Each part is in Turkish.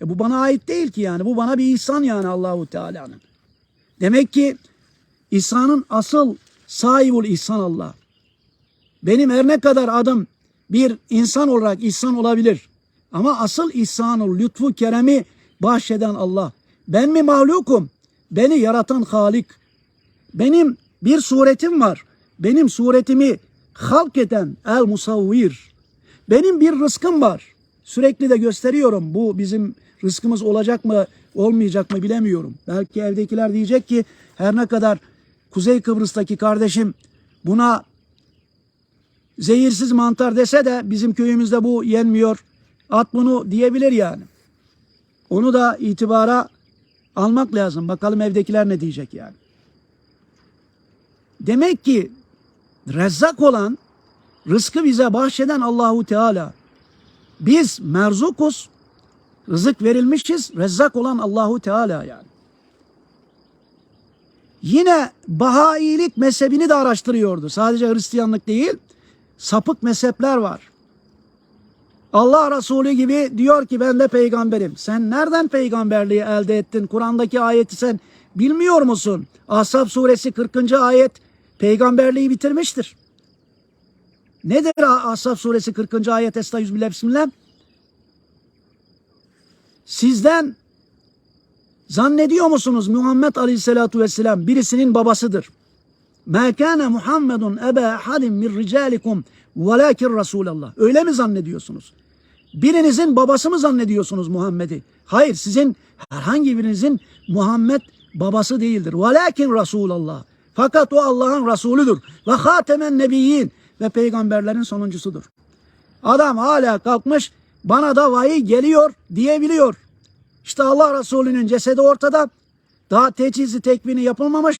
E bu bana ait değil ki yani. Bu bana bir ihsan yani Allahu Teala'nın. Demek ki İhsanın asıl sahibul ihsan Allah. Benim her ne kadar adım bir insan olarak ihsan olabilir. Ama asıl ihsanul lütfu keremi bahşeden Allah. Ben mi mahlukum? Beni yaratan Halik. Benim bir suretim var. Benim suretimi halk eden el musavvir. Benim bir rızkım var. Sürekli de gösteriyorum. Bu bizim rızkımız olacak mı olmayacak mı bilemiyorum. Belki evdekiler diyecek ki her ne kadar Kuzey Kıbrıs'taki kardeşim buna zehirsiz mantar dese de bizim köyümüzde bu yenmiyor. At bunu diyebilir yani. Onu da itibara almak lazım. Bakalım evdekiler ne diyecek yani. Demek ki rezzak olan, rızkı bize bahşeden Allahu Teala. Biz merzukuz, rızık verilmişiz, rezzak olan Allahu Teala yani. Yine Bahailik mezhebini de araştırıyordu. Sadece Hristiyanlık değil, sapık mezhepler var. Allah Resulü gibi diyor ki ben de peygamberim. Sen nereden peygamberliği elde ettin? Kur'an'daki ayeti sen bilmiyor musun? Ahzab suresi 40. ayet peygamberliği bitirmiştir. Nedir Ahzab suresi 40. ayet? Estağfirullah bismillah. Sizden zannediyor musunuz Muhammed Aleyhisselatu Vesselam birisinin babasıdır? Mâ kâne Muhammedun ebe hadim min ricalikum velâkin Resulallah. Öyle mi zannediyorsunuz? Birinizin babası mı zannediyorsunuz Muhammed'i? Hayır sizin herhangi birinizin Muhammed babası değildir. Velakin Resulallah. Fakat o Allah'ın Resulüdür. Ve hatemen nebiyyin. Ve peygamberlerin sonuncusudur. Adam hala kalkmış bana da vahiy geliyor diyebiliyor. İşte Allah Resulü'nün cesedi ortada. Daha teçhizi tekvini yapılmamış.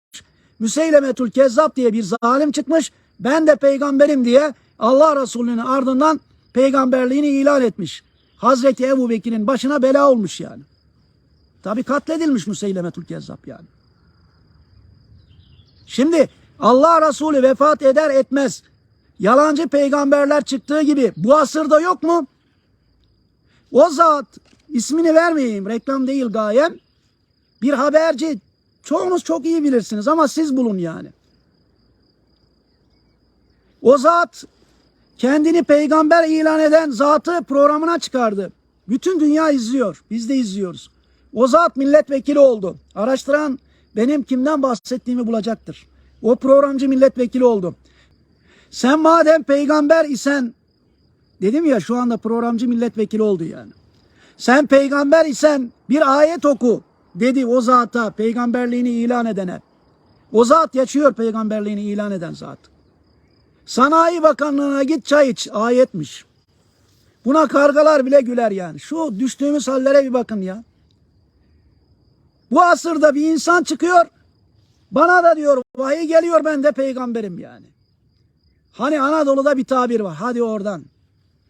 Müseylemetül Kezzab diye bir zalim çıkmış. Ben de peygamberim diye Allah Resulü'nün ardından peygamberliğini ilan etmiş. Hazreti Ebu Bekir'in başına bela olmuş yani. Tabi katledilmiş Müseylemetül Kezzab yani. Şimdi Allah Resulü vefat eder etmez. Yalancı peygamberler çıktığı gibi bu asırda yok mu? O zat ismini vermeyeyim reklam değil gayem. Bir haberci çoğunuz çok iyi bilirsiniz ama siz bulun yani. O zat kendini peygamber ilan eden zatı programına çıkardı. Bütün dünya izliyor. Biz de izliyoruz. O zat milletvekili oldu. Araştıran benim kimden bahsettiğimi bulacaktır. O programcı milletvekili oldu. Sen madem peygamber isen dedim ya şu anda programcı milletvekili oldu yani. Sen peygamber isen bir ayet oku dedi o zata peygamberliğini ilan edene. O zat yaşıyor peygamberliğini ilan eden zat. Sanayi Bakanlığı'na git çay iç ayetmiş. Buna kargalar bile güler yani. Şu düştüğümüz hallere bir bakın ya. Bu asırda bir insan çıkıyor. Bana da diyor vahiy geliyor ben de peygamberim yani. Hani Anadolu'da bir tabir var. Hadi oradan.